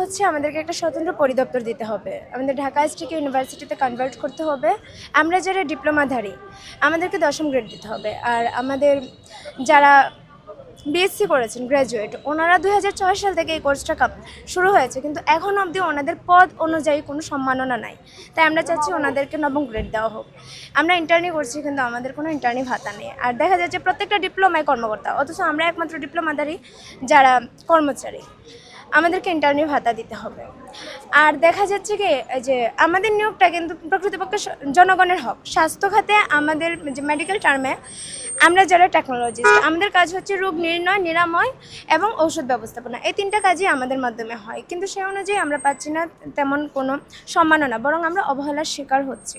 হচ্ছে আমাদেরকে একটা স্বতন্ত্র পরিদপ্তর দিতে হবে। আমাদের ঢাকা এসটিকে ইউনিভার্সিটিতে কনভার্ট করতে হবে। আমরা যারা ডিপ্লোমাধারী, আমাদেরকে দশম গ্রেড দিতে হবে। আর আমাদের যারা বিএসসি করেছেন গ্র্যাজুয়েট ওনারা দুই হাজার ছয় সাল থেকে এই কোর্সটা কাপ শুরু হয়েছে। কিন্তু এখন অবধি ওনাদের পদ অনুযায়ী কোনো সম্মাননা নাই। তাই আমরা চাচ্ছি ওনাদেরকে নবম গ্রেড দেওয়া হোক। আমরা ইন্টার্নি করছি, কিন্তু আমাদের কোনো ইন্টার্নি ভাতা নেই। আর দেখা যাচ্ছে প্রত্যেকটা ডিপ্লোমায় কর্মকর্তা, অথচ আমরা একমাত্র ডিপ্লোমাদারি যারা কর্মচারী। আমাদেরকে ইন্টারভিউ ভাতা দিতে হবে। আর দেখা যাচ্ছে কি, যে আমাদের নিয়োগটা কিন্তু প্রকৃতপক্ষে জনগণের হক। স্বাস্থ্য খাতে আমাদের যে মেডিকেল টার্মে আমরা যারা টেকনোলজিস্ট আমাদের কাজ হচ্ছে রোগ নির্ণয়, নিরাময় এবং ঔষধ ব্যবস্থাপনা। এই তিনটা কাজই আমাদের মাধ্যমে হয়। কিন্তু সেই অনুযায়ী আমরা পাচ্ছি না তেমন কোনো সম্মাননা, বরং আমরা অবহেলার শিকার হচ্ছি।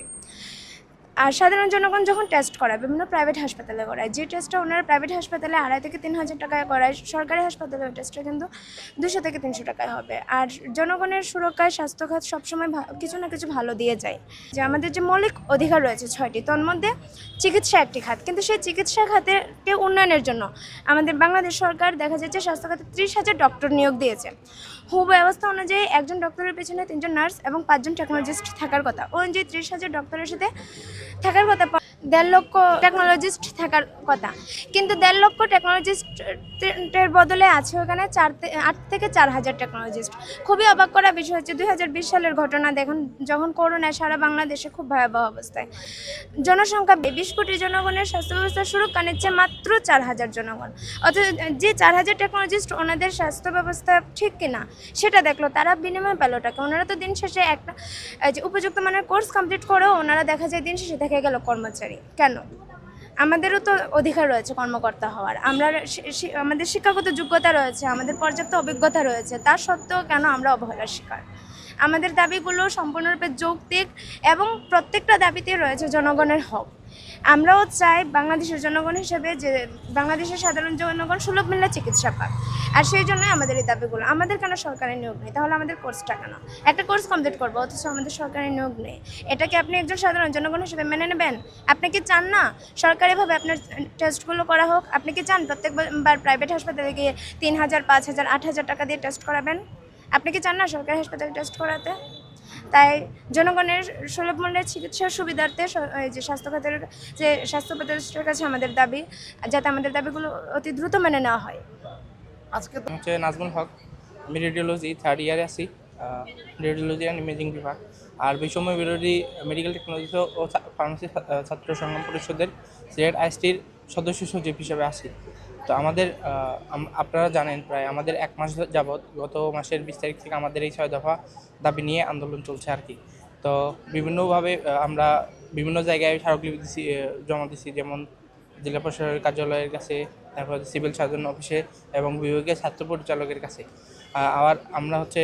আর সাধারণ জনগণ যখন টেস্ট করায়, বিভিন্ন প্রাইভেট হাসপাতালে করায়, যে টেস্টটা ওনারা প্রাইভেট হাসপাতালে আড়াই থেকে তিন হাজার টাকায় করায়, সরকারি হাসপাতালে ওই টেস্টটা কিন্তু দুশো থেকে তিনশো টাকায় হবে। আর জনগণের সুরক্ষায় স্বাস্থ্যখাত সবসময় কিছু না কিছু ভালো দিয়ে যায়। যে আমাদের যে মৌলিক অধিকার রয়েছে ছয়টি তন্মধ্যে চিকিৎসা একটি খাত। কিন্তু সেই চিকিৎসা খাতেরকে উন্নয়নের জন্য আমাদের বাংলাদেশ সরকার দেখা যাচ্ছে স্বাস্থ্য খাতে ত্রিশ হাজার ডক্টর নিয়োগ দিয়েছে। হু ব্যবস্থা অনুযায়ী একজন ডক্টরের পেছনে তিনজন নার্স এবং পাঁচজন টেকনোলজিস্ট থাকার কথা। অনুযায়ী ত্রিশ হাজার ডক্টরের সাথে থাকার কথা পা- দেড় লক্ষ টেকনোলজিস্ট থাকার কথা। কিন্তু দেড় লক্ষ টেকনোলজিস্টের বদলে আছে ওখানে চার আট থেকে চার হাজার টেকনোলজিস্ট খুবই অবাক করা বিষয় হচ্ছে, দুই হাজার বিশ সালের ঘটনা দেখুন, যখন করোনায় সারা বাংলাদেশে খুব ভয়াবহ অবস্থায়। জনসংখ্যা বিশ কোটি জনগণের স্বাস্থ্য ব্যবস্থা সুরক্ষা নিচ্ছে মাত্র চার হাজার জনগণ। অথচ যে চার হাজার টেকনোলজিস্ট ওনাদের স্বাস্থ্য ব্যবস্থা ঠিক কিনা, সেটা দেখল, তারা বিনিময় পেল টাকা ওনারা তো দিন শেষে একটা উপযুক্ত মানের কোর্স কমপ্লিট করেও ওনারা দেখা যায় দিন শেষে থেকে গেল কর্মচারী। কেন? আমাদেরও তো অধিকার রয়েছে কর্মকর্তা হওয়ার। আমরা আমাদের শিক্ষাগত যোগ্যতা রয়েছে, আমাদের পর্যাপ্ত অভিজ্ঞতা রয়েছে, তা সত্ত্বেও কেন আমরা অবহেলার শিকার? আমাদের দাবিগুলো সম্পূর্ণরূপে যৌক্তিক এবং প্রত্যেকটা দাবিতে রয়েছে জনগণের হক। আমরাও চাই বাংলাদেশের জনগণ হিসেবে যে বাংলাদেশের সাধারণ জনগণ সুলভ মূল্যে চিকিৎসা পাক। আর সেই জন্যই আমাদের এই দাবিগুলো। আমাদের কেন সরকারি নিয়োগ নেই? তাহলে আমাদের কোর্সটা কেন? একটা কোর্স কমপ্লিট করব, অথচ আমাদের সরকারি নিয়োগ নেই। এটা কি আপনি একজন সাধারণ জনগণ হিসেবে মেনে নেবেন? আপনি কি চান না সরকারিভাবে আপনার টেস্টগুলো করা হোক? আপনি কি চান প্রত্যেকবার প্রাইভেট হাসপাতালে গিয়ে তিন হাজার, পাঁচ হাজার, আট হাজার টাকা দিয়ে টেস্ট করাবেন? আপনি কি চান না সরকারি হাসপাতালে টেস্ট করাতে? তাই জনগণের সুলভ মূল্যের চিকিৎসার সুবিধার্থে যে স্বাস্থ্য খাতের যে স্বাস্থ্য প্রতিষ্ঠার কাছে আমাদের দাবি, যাতে আমাদের দাবিগুলো অতি দ্রুত মেনে নেওয়া হয়। আজকে হচ্ছে নাজমুল হক, আমি রেডিওলজি থার্ড ইয়ারে আছি রেডিওলজি অ্যান্ড ইমেজিং বিভাগ। আর বৈষম্য বিরোধী মেডিকেল টেকনোলজি ও ফার্মাসি ছাত্র সংগ্রাম পরিষদের সিলেট আইএসটির সদস্য সচিব হিসেবে আছি। তো আমাদের আপনারা জানেন প্রায় আমাদের এক মাস যাবৎ গত মাসের বিশ তারিখ থেকে আমাদের এই ছয় দফা দাবি নিয়ে আন্দোলন চলছে আর কি। তো বিভিন্নভাবে আমরা বিভিন্ন জায়গায় স্মারকলিপি দিছি জমা দিছি, যেমন জেলা প্রশাসনের কার্যালয়ের কাছে, তারপর সিভিল সার্জন অফিসে এবং বিভাগীয় ছাত্র পরিচালকের কাছে। আবার আমরা হচ্ছে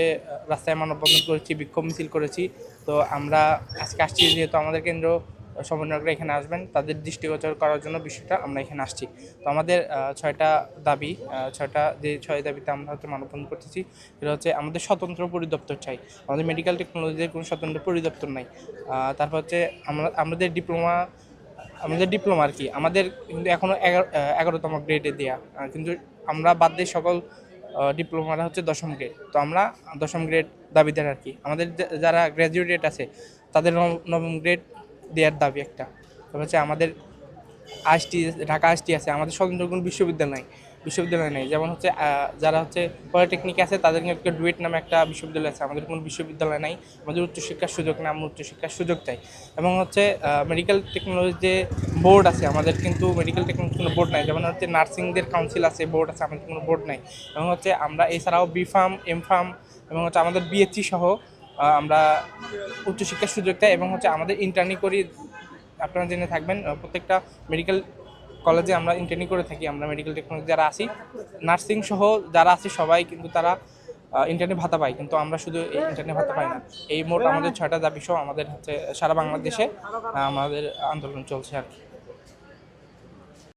রাস্তায় মানববন্ধন করেছি, বিক্ষোভ মিছিল করেছি। তো আমরা আজকে আসছি যেহেতু আমাদের কেন্দ্র সমন্বয়করা এখানে আসবেন, তাদের দৃষ্টিগোচর করার জন্য বিষয়টা আমরা এখানে আসছি। তো আমাদের ছয়টা দাবি ছয়টা, যে ছয় দাবিতে আমরা হচ্ছে মানববন্ধন করতেছি, সেটা হচ্ছে আমাদের স্বতন্ত্র পরিদপ্তর চাই। আমাদের মেডিকেল টেকনোলজির কোনো স্বতন্ত্র পরিদপ্তর নাই। তারপর হচ্ছে আমরা, আমাদের ডিপ্লোমা আমাদের ডিপ্লোমা আর কি, আমাদের কিন্তু এখনও এগারো এগারোতম গ্রেডে দেওয়া কিন্তু আমরা বাদ দিয়ে সকল ডিপ্লোমারা হচ্ছে দশম গ্রেড তো আমরা দশম গ্রেড দাবিদার আর কি। আমাদের যারা গ্র্যাজুয়েট আছে, তাদের নব- নবম গ্রেড দেওয়ার দাবি একটা। তারপর হচ্ছে আমাদের আইসটি ঢাকা আইসটি আছে, আমাদের স্বতন্ত্র কোনো বিশ্ববিদ্যালয় বিশ্ববিদ্যালয় নেই। যেমন হচ্ছে যারা হচ্ছে পলিটেকনিক আছে তাদের একটা ডুয়েট নামে একটা বিশ্ববিদ্যালয় আছে, আমাদের কোনো বিশ্ববিদ্যালয় নাই, আমাদের উচ্চশিক্ষার সুযোগ নেই, আমরা উচ্চশিক্ষার সুযোগ চাই। এবং হচ্ছে মেডিকেল টেকনোলজি যে বোর্ড আছে, আমাদের কিন্তু মেডিকেল টেকনোলজি কোনো বোর্ড নাই। যেমন হচ্ছে নার্সিংদের কাউন্সিল আছে বোর্ড আছে, আমাদের কোনো বোর্ড নাই। এবং হচ্ছে, আমরা এছাড়াও বি ফার্ম এম ফার্ম এবং হচ্ছে আমাদের বিএসসি সহ আমরা উচ্চশিক্ষার সুযোগ চাই এবং হচ্ছে আমাদের ইন্টার্নি করি। আপনারা জেনে থাকবেন প্রত্যেকটা মেডিকেল কলেজে আমরা ইন্টার্নি করে থাকি, আমরা মেডিকেল টেকনোলজি যারা আছি নার্সিং সহ যারা আছে সবাই কিন্তু তারা ইন্টারনি ভাতা পাই কিন্তু আমরা শুধু এই ইন্টারনি ভাতা পাই না। এই মোট আমাদের ছয়টা দাবি সহ আমাদের হচ্ছে সারা বাংলাদেশে আমাদের আন্দোলন চলছে আর কি।